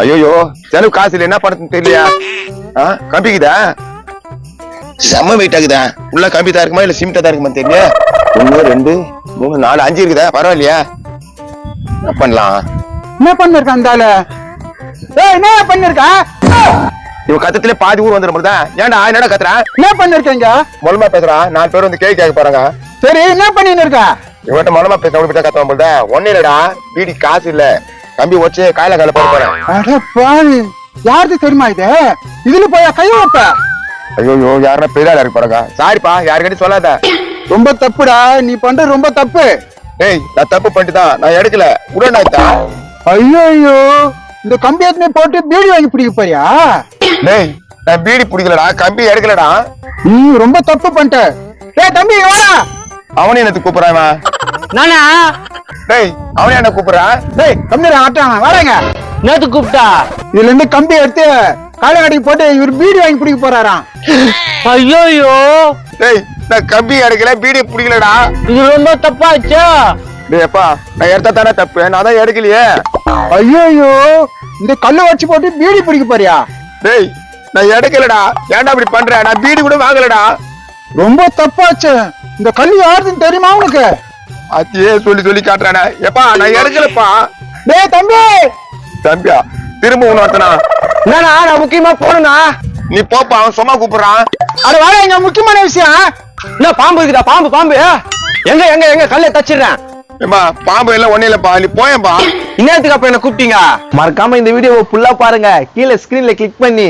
ஐயோ செலவு காசு இல்ல என்ன பண்ணுறது தெரியலையா? ஆ கம்பிக்குதா? செம்ம வெயிட் ஆகுதா? உள்ள கம்பி தான் இருக்குமா இல்ல சிமெண்டா தான் இருக்குமா தெரியல ஒண்ணு ரெண்டு மூணு நாலு அஞ்சு இருக்குதா? பரவாயில்லையா? என்ன பண்ணலாம்? என்ன பண்ணிருக்க அந்த ஆளு? ஏய் என்ன பண்ணிருக்க? இவன் கத்தத்திலே பாதி ஊர் வந்துடும் போதுதா ஏன்டா என்னடா கத்துறான் என்ன பண்ணிருக்கீங்க மொலமா பேசுறான் நாலு பேர் வந்து கேள்வி கேட்க போறாங்க சரி என்ன பண்ணின்னு இருக்க? இவன்ட்ட மொலமா பேச விட்டு கத்துவான் போதா ஒண்ணு இல்லடா வீடி காசு இல்ல. கம்பி வச்சு காயில கால போட போறேன். அட யாருக்கு தெரியுமா இது? இதுல போய் கை வைப்ப? ஐயோ யாருன்னா பெரிய ஆளா இருக்கு போறாங்க சாரிப்பா யாருக்கிட்டையும் சொல்லாத. ரொம்ப தப்புடா நீ பண்ற ரொம்ப தப்பு. டேய் நான் தப்பு பண்ணிட்டு தான் நான் எடுக்கல. உடனாய்த்தா ஐயோ இந்த கம்பி எத்தனை போட்டு பீடி வாங்கி பிடிக்க போறியா? டேய் நான் பீடி பிடிக்கலடா கம்பி எடுக்கலடா. நீ ரொம்ப தப்பு பண்ணிட்ட. ஏய் தம்பி இங்க வாடா. அவனே எனக்கு கூப்பிடுறான். நானா? டேய் அவனே என்ன கூப்பிடுறான் டேய் கம்பி ஆட்டாங்க வாடாங்க நேத்து கூப்பிட்டா? இதுல இருந்து கம்பி எடுத்து காலை கடைக்கு போட்டு இவர் பீடி வாங்கி பிடிக்க போறாராம். ஐயோயோ. டேய் நான் கம்பி எடுக்கல பீடி பிடிக்கலடா. இது ரொம்ப தப்பாச்சா. டேய் அப்பா நான் எடுத்தா தானே தப்பு? நான் தான் எடுக்கலையே. இந்த கல்லை வச்சு போட்டு பீடி பிடிக்க போறியா? டேய் நான் எடுக்கலடா. ஏன்டா இப்படி பண்ற? நான் பீடி கூட வாங்கலடா. ரொம்ப தப்பாச்சு. இந்த கல் யாருதுன்னு தெரியுமா உனக்கு? அத்தையே சொல்லி சொல்லி காட்டுறானே. எப்பா நான் எடுக்கலப்பா டேய் தம்பி! தம்பியா திரும்ப ஒண்ணு வரத்தனா என்னடா நான் முக்கியமா போனா நீ போப்பா அவன் சும்மா கூப்பிடுறான். அது வாட இங்க முக்கியமான விஷயம். என்ன பாம்பு இருக்குதா? பாம்பு பாம்பு. எங்க எங்க எங்க? கல்லை தச்சிடுறேன். ஏம்மா பாம்பு எல்லாம் ஒண்ணு இல்லப்பா. நீ போயப்பா இன்னத்துக்கு அப்ப என்ன கூப்பிட்டீங்க? மறக்காம இந்த வீடியோவை ஃபுல்லா பாருங்க. கீழே ஸ்கிரீன்ல கிளிக் பண்ணி.